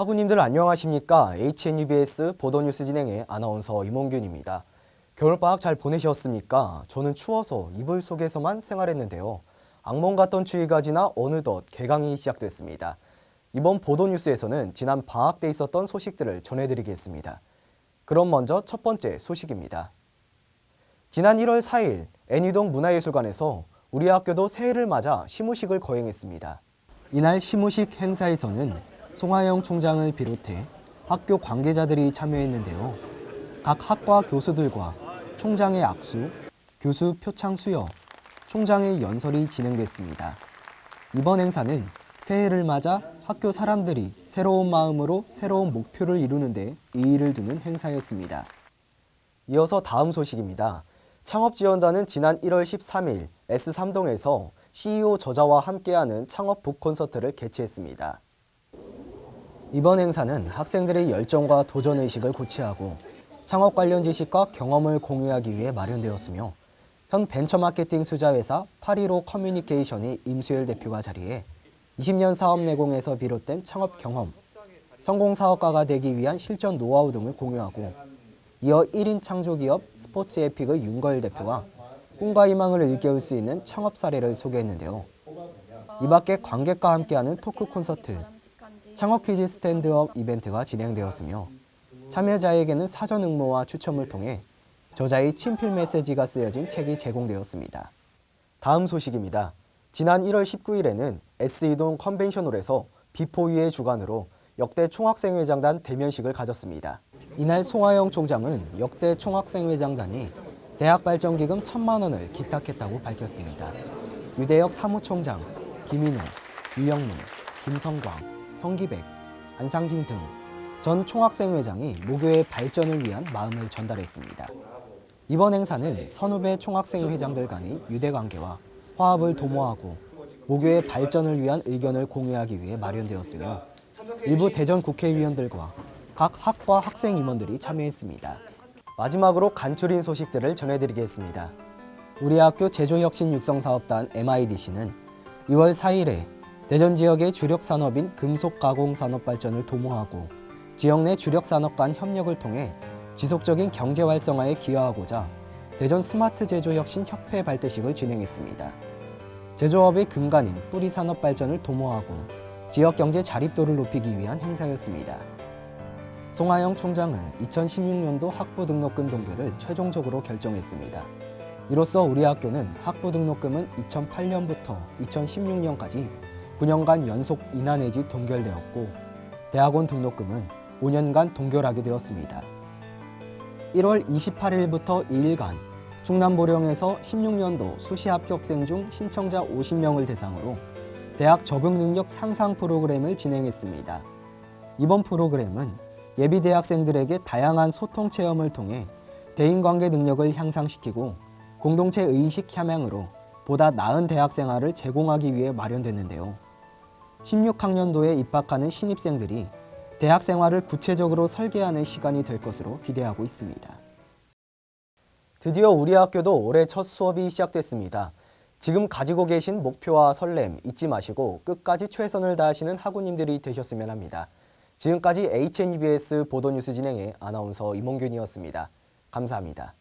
학우님들 안녕하십니까? HNUBS 보도뉴스 진행의 아나운서 임원균입니다. 겨울방학 잘 보내셨습니까? 저는 추워서 이불 속에서만 생활했는데요. 악몽 같던 추위가 지나 어느덧 개강이 시작됐습니다. 이번 보도뉴스에서는 지난 방학 때 있었던 소식들을 전해드리겠습니다. 그럼 먼저 첫 번째 소식입니다. 지난 1월 4일 애니동 문화예술관에서 우리 학교도 새해를 맞아 시무식을 거행했습니다. 이날 시무식 행사에서는 송하영 총장을 비롯해 학교 관계자들이 참여했는데요. 각 학과 교수들과 총장의 악수, 교수 표창 수여, 총장의 연설이 진행됐습니다. 이번 행사는 새해를 맞아 학교 사람들이 새로운 마음으로 새로운 목표를 이루는데 의의를 두는 행사였습니다. 이어서 다음 소식입니다. 창업지원단은 지난 1월 13일 S3동에서 CEO 저자와 함께하는 창업 북 콘서트를 개최했습니다. 이번 행사는 학생들의 열정과 도전의식을 고취하고 창업 관련 지식과 경험을 공유하기 위해 마련되었으며 현 벤처마케팅 투자회사 815 커뮤니케이션의 임수열 대표가 자리해 20년 사업 내공에서 비롯된 창업 경험, 성공 사업가가 되기 위한 실전 노하우 등을 공유하고 이어 1인 창조기업 스포츠 에픽의 윤걸 대표와 꿈과 희망을 일깨울 수 있는 창업 사례를 소개했는데요. 이 밖에 관객과 함께하는 토크 콘서트, 창업 퀴즈 스탠드업 이벤트가 진행되었으며 참여자에게는 사전 응모와 추첨을 통해 저자의 친필 메시지가 쓰여진 책이 제공되었습니다. 다음 소식입니다. 지난 1월 19일에는 S이동 컨벤션홀에서 비포위의 주관으로 역대 총학생회장단 대면식을 가졌습니다. 이날 송하영 총장은 역대 총학생회장단이 대학 발전기금 천만 원을 기탁했다고 밝혔습니다. 유대혁 사무총장, 김인호, 유영문, 김성광, 성기백, 안상진 등 전 총학생회장이 모교의 발전을 위한 마음을 전달했습니다. 이번 행사는 선후배 총학생회장들 간의 유대관계와 화합을 도모하고 모교의 발전을 위한 의견을 공유하기 위해 마련되었으며 일부 대전 국회의원들과 각 학과 학생 임원들이 참여했습니다. 마지막으로 간추린 소식들을 전해드리겠습니다. 우리 학교 제조혁신 육성사업단 MIDC는 2월 4일에 대전 지역의 주력 산업인 금속 가공 산업 발전을 도모하고 지역 내 주력 산업 간 협력을 통해 지속적인 경제 활성화에 기여하고자 대전 스마트 제조 혁신 협회 발대식을 진행했습니다. 제조업의 근간인 뿌리 산업 발전을 도모하고 지역 경제 자립도를 높이기 위한 행사였습니다. 송하영 총장은 2016년도 학부 등록금 동결을 최종적으로 결정했습니다. 이로써 우리 학교는 학부 등록금은 2008년부터 2016년까지 9년간 연속 인하 내지 동결되었고 대학원 등록금은 5년간 동결하게 되었습니다. 1월 28일부터 2일간 충남보령에서 16년도 수시 합격생 중 신청자 50명을 대상으로 대학 적응 능력 향상 프로그램을 진행했습니다. 이번 프로그램은 예비 대학생들에게 다양한 소통 체험을 통해 대인관계 능력을 향상시키고 공동체 의식 함양으로 보다 나은 대학 생활을 제공하기 위해 마련됐는데요. 16학년도에 입학하는 신입생들이 대학 생활을 구체적으로 설계하는 시간이 될 것으로 기대하고 있습니다. 드디어 우리 학교도 올해 첫 수업이 시작됐습니다. 지금 가지고 계신 목표와 설렘 잊지 마시고 끝까지 최선을 다하시는 학우님들이 되셨으면 합니다. 지금까지 HNUBS 보도뉴스 진행의 아나운서 임홍균이었습니다. 감사합니다.